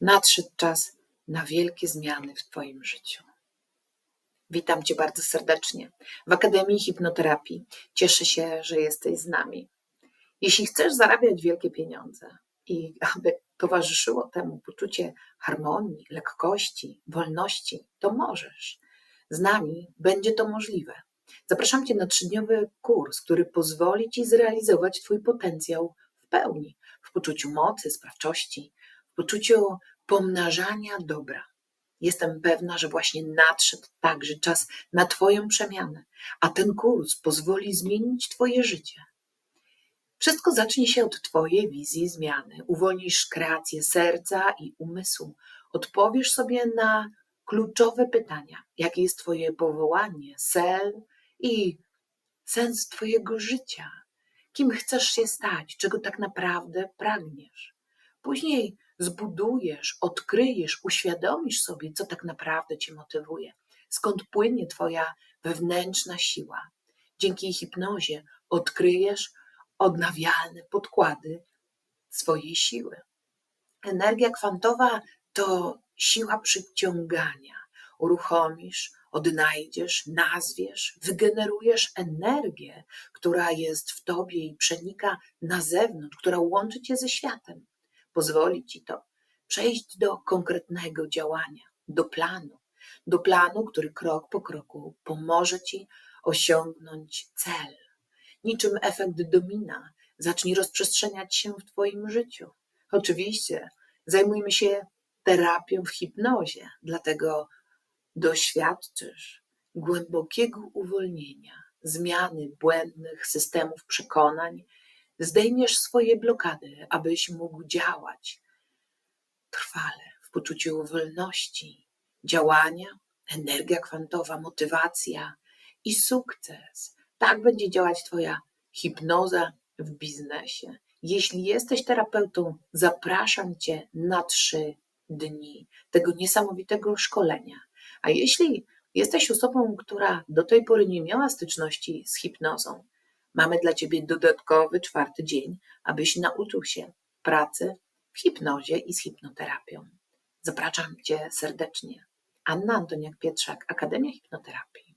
nadszedł czas na wielkie zmiany w Twoim życiu. Witam Cię bardzo serdecznie w Akademii Hipnoterapii. Cieszę się, że jesteś z nami. Jeśli chcesz zarabiać wielkie pieniądze i aby towarzyszyło temu poczucie harmonii, lekkości, wolności, to możesz. Z nami będzie to możliwe. Zapraszam Cię na trzydniowy kurs, który pozwoli Ci zrealizować Twój potencjał w pełni, w poczuciu mocy, sprawczości, poczuciu pomnażania dobra. Jestem pewna, że właśnie nadszedł także czas na Twoją przemianę, a ten kurs pozwoli zmienić Twoje życie. Wszystko zacznie się od Twojej wizji zmiany. Uwolnisz kreację serca i umysłu. Odpowiesz sobie na kluczowe pytania: jakie jest Twoje powołanie, cel i sens Twojego życia? Kim chcesz się stać? Czego tak naprawdę pragniesz? Później zbudujesz, odkryjesz, uświadomisz sobie, co tak naprawdę Cię motywuje, skąd płynie Twoja wewnętrzna siła. Dzięki hipnozie odkryjesz odnawialne podkłady swojej siły. Energia kwantowa to siła przyciągania. Uruchomisz, odnajdziesz, nazwiesz, wygenerujesz energię, która jest w tobie i przenika na zewnątrz, która łączy cię ze światem. Pozwoli ci to przejść do konkretnego działania, do planu, do planu, który krok po kroku pomoże ci osiągnąć cel. Niczym efekt domina zacznie rozprzestrzeniać się w Twoim życiu. Oczywiście zajmujmy się terapią w hipnozie, dlatego doświadczysz głębokiego uwolnienia, zmiany błędnych systemów przekonań, zdejmiesz swoje blokady, abyś mógł działać trwale w poczuciu wolności, działania, energia kwantowa, motywacja i sukces. Tak będzie działać Twoja hipnoza w biznesie. Jeśli jesteś terapeutą, zapraszam Cię na trzy dni tego niesamowitego szkolenia. A jeśli jesteś osobą, która do tej pory nie miała styczności z hipnozą, mamy dla Ciebie dodatkowy czwarty dzień, abyś nauczył się pracy w hipnozie i z hipnoterapią. Zapraszam Cię serdecznie. Anna Antoniak-Pietrzak, Akademia Hipnoterapii.